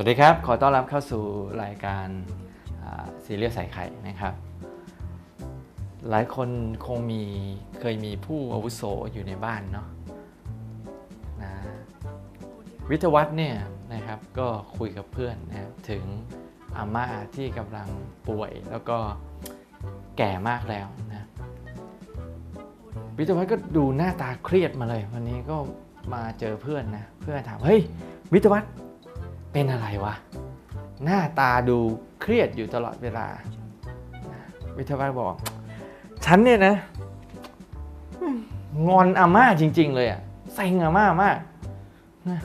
วัสดีครับ ขอต้อนรับเข้าสู่รายการซีเรียสใส่ไข่นะครับ หลายคนคงมีเคยมีผู้อาวุโสอยู่ในบ้านเนาะนะวิทยวัฒน์เนี่ยนะครับก็คุยกับเพื่อนนะครับถึงอาม่าที่กำลังป่วยแล้วก็แก่มากแล้วนะวิทยวัฒน์ก็ดูหน้าตาเครียดมาเลย วันนี้ก็มาเจอเพื่อนนะเพื่อนถามเฮ้ยวิทยวัฒน์ เป็นอะไรวะ หน้าตาดูเครียดอยู่ตลอดเวลา วิทยาบอก ฉันเนี่ยนะ งอนอาม่าจริง ๆ เลยอะเซ็งอาม่ามากนะ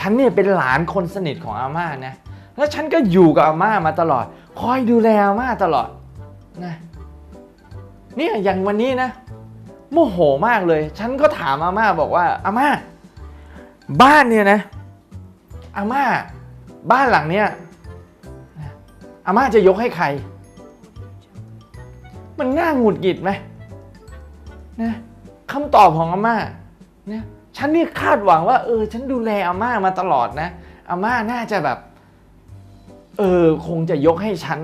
ฉันเนี่ยเป็นหลานคนสนิทของอาม่านะ แล้วฉันก็อยู่กับอาม่ามาตลอด คอยดูแลอาม่าตลอดนะเนี่ยอย่างวันนี้นะ โมโหมากเลย ฉันก็ถามอาม่าบอกว่าอาม่า บ้านเนี่ยนะ อาม่าบ้านหลังเนี้ยอาม่าจะยกให้ใคร มันน่าหงุดหงิดไหมนะคำตอบของอาม่าเนะฉันนี่คาดหวังว่า เออ ฉันดูแลอาม่ามาตลอดนะอาม่าน่าจะแบบ เออ คงจะยกให้ฉัน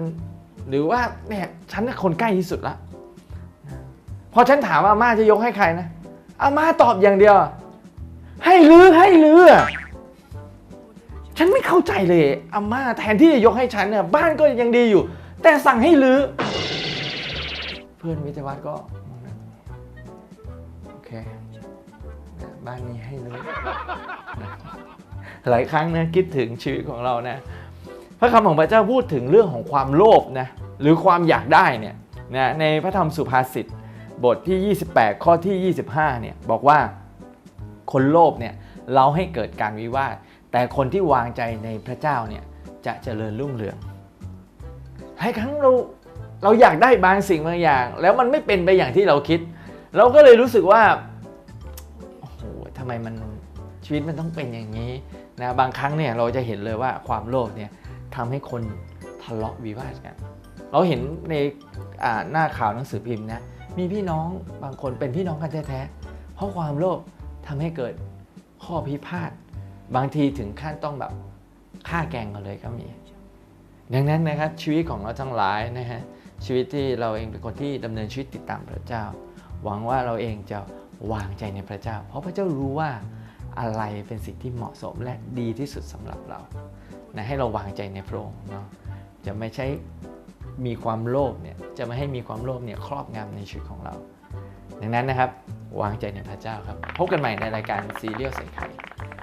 หรือว่าเนี่ยฉันคนใกล้ที่สุดละพอฉันถามว่าอาม่าจะยกให้ใครนะอาม่าตอบอย่างเดียว ให้ลือให้ลือ ฉันไม่เข้าใจเลยอาม่าแทนที่จะยกให้ฉันเนี่ยบ้านก็ยังดีอยู่ แต่สั่งให้ลื้อเพื่อนวิทยาวัฒน์ก็โอเคบ้านนี้ให้เลยนะหลายครั้งนะคิดถึงชีวิตของเรานะพระคำของพระเจ้าพูดถึงเรื่องของความโลภนะหรือความอยากได้เนี่ยนะในพระธรรมสุภาษิตบทที่ 28 ข้อที่ 25เนี่ยบอกว่าคนโลภเนี่ยเราให้เกิดการวิวาท แต่คนที่วางใจในพระเจ้าเนี่ยจะเจริญรุ่งเรืองหลายครั้งเราเราอยากได้บางสิ่งบางอย่าง แล้วมันไม่เป็นไปอย่างที่เราคิด เราก็เลยรู้สึกว่าโอ้โหทำไมมันชีวิตมันต้องเป็นอย่างนี้นะบางครั้งเนี่ยเราจะเห็นเลยว่าความโลภเนี่ยทำให้คนทะเลาะวิวาทกัน เราเห็นในหน้าข่าวหนังสือพิมพ์นะมีพี่น้องบางคนเป็นพี่น้องกันแท้ๆเพราะความโลภทำให้เกิดข้อพิพาท บางทีถึงขั้นต้องแบบฆ่าแกงกันเลยก็มี ดังนั้นนะครับชีวิตของเราทั้งหลายนะฮะชีวิตที่เราเองเป็นคนที่ดำเนินชีวิตติดตามพระเจ้า หวังว่าเราเองจะวางใจในพระเจ้า เพราะพระเจ้ารู้ว่าอะไรเป็นสิ่งที่เหมาะสมและดีที่สุดสำหรับเรานะให้เราวางใจในพระองค์เนาะจะไม่ใช่มีความโลภเนี่ยจะไม่ให้มีความโลภเนี่ยครอบงำในชีวิตของเรา ดังนั้นนะครับวางใจในพระเจ้าครับ พบกันใหม่ในรายการซีเรียลใส่ไข่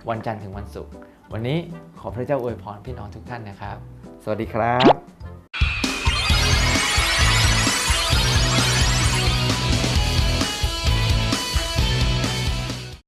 วันจันทร์ถึงวันศุกร์วันนี้ขอพระเจ้าอวยพรพี่น้องทุกท่านนะครับ สวัสดีครับ